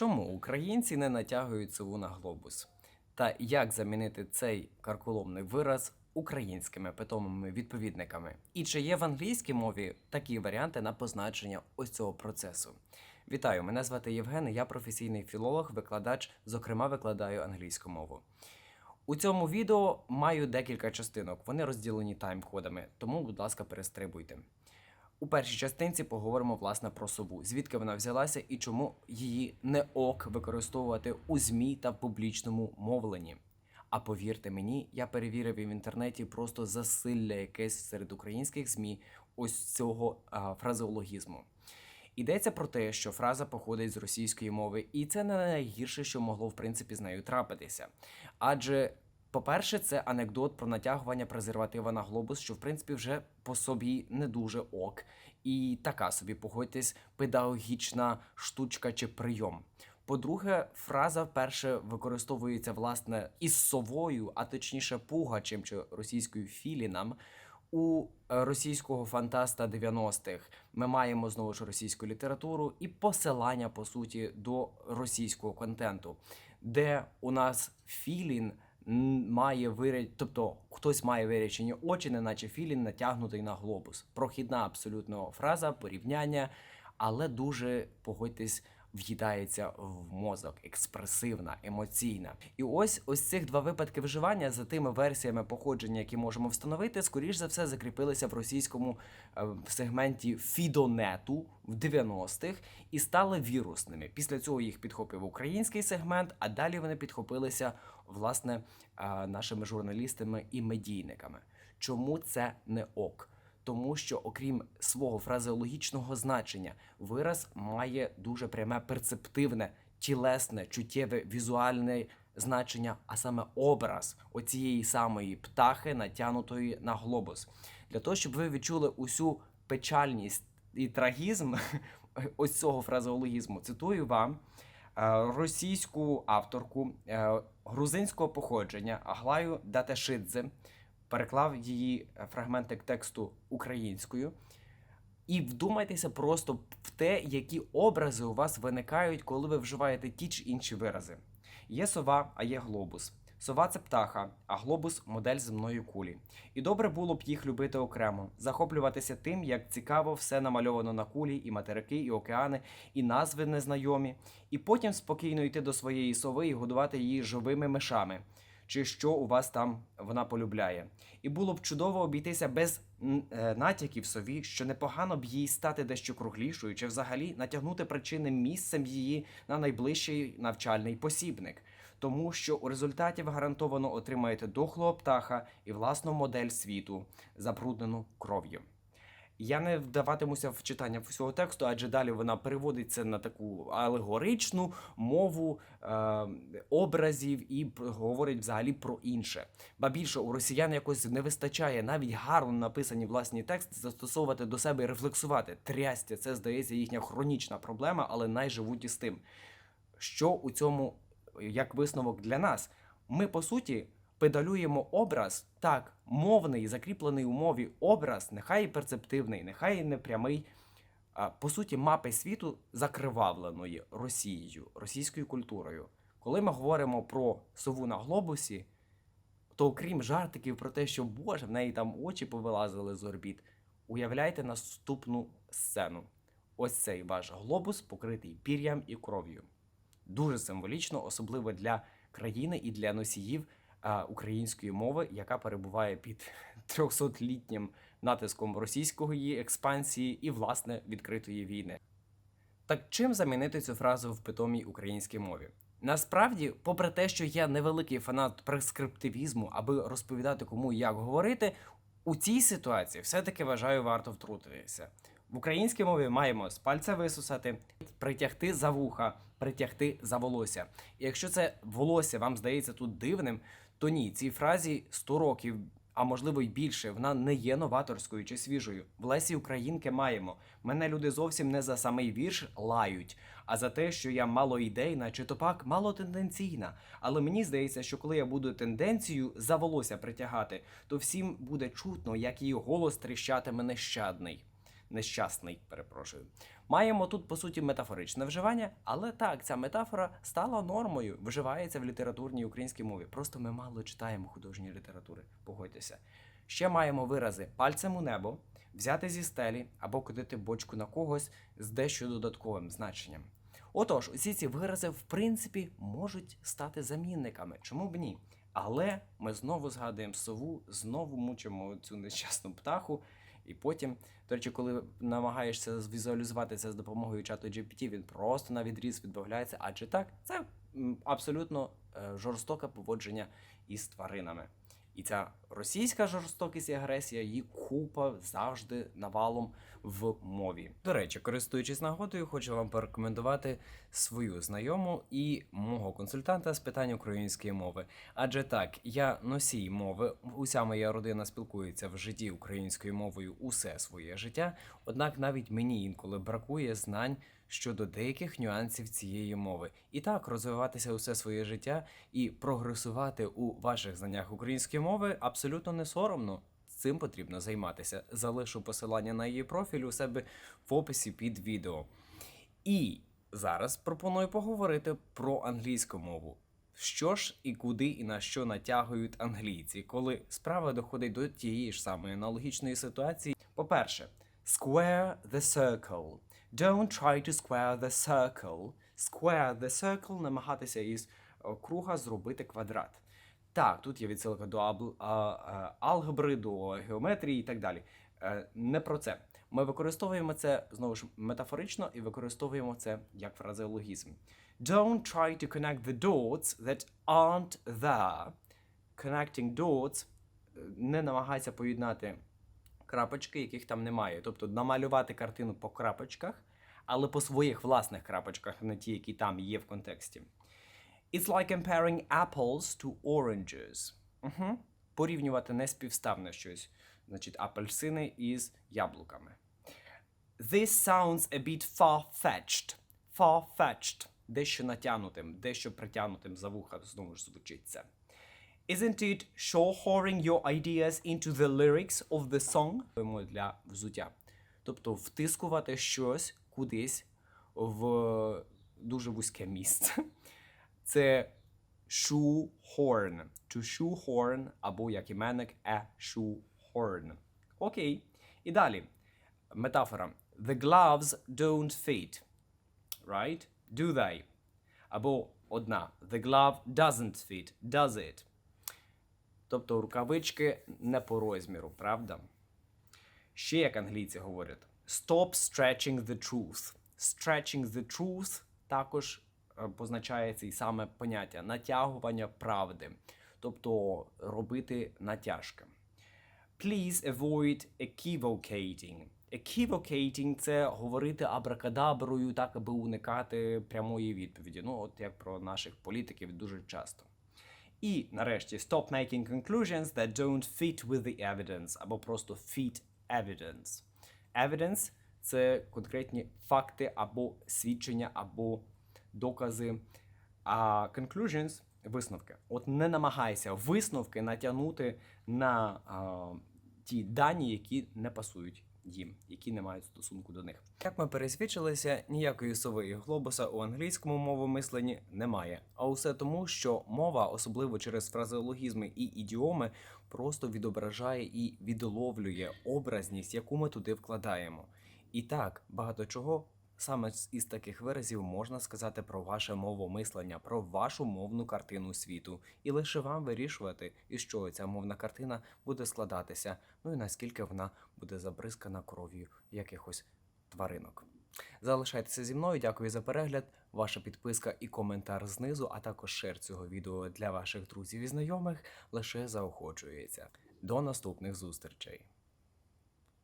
Чому українці не натягують сову на глобус? Та як замінити цей карколомний вираз українськими питомими відповідниками? І чи є в англійській мові такі варіанти на позначення ось цього процесу? Вітаю, мене звати Євген. Я професійний філолог, викладач, зокрема, викладаю англійську мову. У цьому відео маю декілька частинок. Вони розділені тайм-кодами, тому, будь ласка, перестрибуйте. У першій частинці поговоримо власне про сову, звідки вона взялася і чому її не ок використовувати у ЗМІ та в публічному мовленні. А повірте мені, я перевірив і в інтернеті просто засилля якесь серед українських ЗМІ ось цього а, фразеологізму. Йдеться про те, що фраза походить з російської мови, і це не найгірше, що могло в принципі з нею трапитися. Адже, по-перше, це анекдот про натягування презерватива на глобус, що в принципі вже по собі не дуже ок, і така собі, погодьтесь, педагогічна штучка чи прийом. По-друге, фраза вперше використовується власне із совою, а точніше пугачем чи російською філінам. У е, російського фантаста 90-х ми маємо знову ж російську літературу і посилання по суті до російського контенту, де у нас філін має виряд, тобто хтось має вирячені очі, неначе філін натягнутий на глобус. Прохідна абсолютно фраза, порівняння, але дуже погодьтесь. В'їдається в мозок, експресивна, емоційна. І ось ось цих два випадки вживання за тими версіями походження, які можемо встановити, скоріш за все закріпилися в російському е, в сегменті фідонету в 90-х і стали вірусними. Після цього їх підхопив український сегмент, а далі вони підхопилися власне е, нашими журналістами і медійниками. Чому це не ок? Тому що, окрім свого фразеологічного значення, вираз має дуже пряме перцептивне, тілесне, чуттєве, візуальне значення, а саме образ оцієї самої птахи, натягнутої на глобус. Для того, щоб ви відчули усю печальність і трагізм ось цього фразеологізму, цитую вам е, російську авторку е, грузинського походження Аглаю Датешидзе переклав її е, фрагментик тексту українською. І вдумайтеся просто в те, які образи у вас виникають, коли ви вживаєте ті чи інші вирази. Є сова, а є глобус. Сова це птаха, а глобус модель земної кулі. І добре було б їх любити окремо, захоплюватися тим, як цікаво все намальовано на кулі, і материки, і океани, і назви незнайомі, і потім спокійно йти до своєї сови і годувати її живими мишами чи що у вас там вона полюбляє. І було б чудово обійтися без е, натяків сові, що непогано б їй стати дещо круглішою, чи взагалі натягнути причинним місцем її на найближчий навчальний посібник. Тому що у результаті ви гарантовано отримаєте дохлого птаха і власну модель світу, забруднену кров'ю. Я не вдаватимуся в читання всього тексту, адже далі вона переводиться на таку алегоричну мову е, образів і говорить взагалі про інше. Ба більше у росіян якось не вистачає навіть гарно написані власні тексти застосовувати до себе і рефлексувати. Трястя, це здається їхня хронічна проблема, але найживуть із тим. Що у цьому як висновок для нас? Ми по суті педалюємо образ так, мовний, закріплений у мові образ, нехай і перцептивний, нехай і непрямий. По суті, мапи світу закривавленої Росією, російською культурою. Коли ми говоримо про сову на глобусі, то окрім жартиків про те, що Боже, в неї там очі повилазили з орбіт, уявляйте наступну сцену. Ось цей ваш глобус, покритий пір'ям і кров'ю. Дуже символічно, особливо для країни і для носіїв української мови, яка перебуває під 300-літнім натиском російської експансії і, власне, відкритої війни. Так чим замінити цю фразу в питомій українській мові? Насправді, попри те, що я невеликий фанат прескриптивізму, аби розповідати кому як говорити, у цій ситуації все-таки вважаю варто втрутитися. В українській мові маємо з пальця висусати, притягти за вуха, притягти за волосся. І якщо це волосся вам здається тут дивним, то ні, цій фразі 100 років, а можливо й більше, вона не є новаторською чи свіжою. В Лесі Українки маємо. Мене люди зовсім не за самий вірш лають, а за те, що я малоідейна чи то пак малотенденційна. Але мені здається, що коли я буду тенденцію за волосся притягати, то всім буде чутно, як її голос тріщатиме нещадний. Нещасний, перепрошую. Маємо тут, по суті, метафоричне вживання, але так, ця метафора стала нормою, вживається в літературній українській мові. Просто ми мало читаємо художньої літератури, погодьтеся. Ще маємо вирази пальцем у небо, взяти зі стелі або кудити бочку на когось з дещо додатковим значенням. Отож, усі ці вирази, в принципі, можуть стати замінниками. Чому б ні? Але ми знову згадуємо сову, знову мучимо цю нещасну птаху, і потім, до речі, коли намагаєшся візуалізувати це з допомогою чату GPT, він просто на відріз відбавляється. Адже так, це абсолютно е, жорстоке поводження із тваринами. І ця російська жорстокість і агресія її купа завжди навалом в мові. До речі, користуючись нагодою, хочу вам порекомендувати свою знайому і мого консультанта з питань української мови. Адже так, я носій мови, уся моя родина спілкується в житті українською мовою усе своє життя. Однак навіть мені інколи бракує знань щодо деяких нюансів цієї мови. І так розвиватися усе своє життя і прогресувати у ваших знаннях української мови абсолютно не соромно. Цим потрібно займатися. Залишу посилання на її профіль у себе в описі під відео. І зараз пропоную поговорити про англійську мову. Що ж і куди і на що натягують англійці, коли справа доходить до тієї ж самої аналогічної ситуації. По-перше, square the circle. Don't try to square the circle. Square the circle намагатися із е, круга зробити квадрат. Так, тут є відсилка до а, а, алгебри, до геометрії і так далі. Е, Не про це. Ми використовуємо це знову ж метафорично і використовуємо це як фразеологізм. Don't try to connect the dots that aren't there. Connecting dots е, не намагайся поєднати крапочки, яких там немає. Тобто намалювати картину по крапочках, але по своїх власних крапочках, не ті, які там є в контексті. It's like comparing apples to oranges. Угу. Порівнювати неспівставне щось. Значить, апельсини із яблуками. This sounds a bit far-fetched. Far-fetched. Дещо натягнутим, дещо притягнутим за вуха знову ж звучить це. Isn't it shoehorning your ideas into the lyrics of the song? Для взуття. Тобто втискувати щось кудись в дуже вузьке місце. Це shoehorn. To shoehorn, або як іменник a shoehorn. Окей. І далі. Метафора. The gloves don't fit. Right? Do they? Або одна. The glove doesn't fit. Does it? Тобто рукавички не по розміру, правда? Ще як англійці говорять: Stop stretching the truth. Stretching the truth також е, позначає це і саме поняття натягування правди, тобто робити натяжки. Please avoid equivocating. Equivocating – це говорити абракадаброю, так аби уникати прямої відповіді. Ну, от як про наших політиків дуже часто. І нарешті stop making conclusions that don't fit with the evidence, або просто fit evidence. Evidence – це конкретні факти або свідчення, або докази. А conclusions – висновки. От не намагайся висновки натягнути на а, ті дані, які не пасують їм, які не мають стосунку до них. Як ми пересвідчилися, ніякої сови і глобуса у англійському мовомисленні немає. А усе тому, що мова, особливо через фразеологізми і ідіоми, просто відображає і відловлює образність, яку ми туди вкладаємо. І так, багато чого саме із таких виразів можна сказати про ваше мовомислення, про вашу мовну картину світу, і лише вам вирішувати, із чого ця мовна картина буде складатися, ну і наскільки вона буде забризкана кров'ю якихось тваринок. Залишайтеся зі мною, дякую за перегляд. Ваша підписка і коментар знизу, а також шер цього відео для ваших друзів і знайомих лише заохочується. До наступних зустрічей!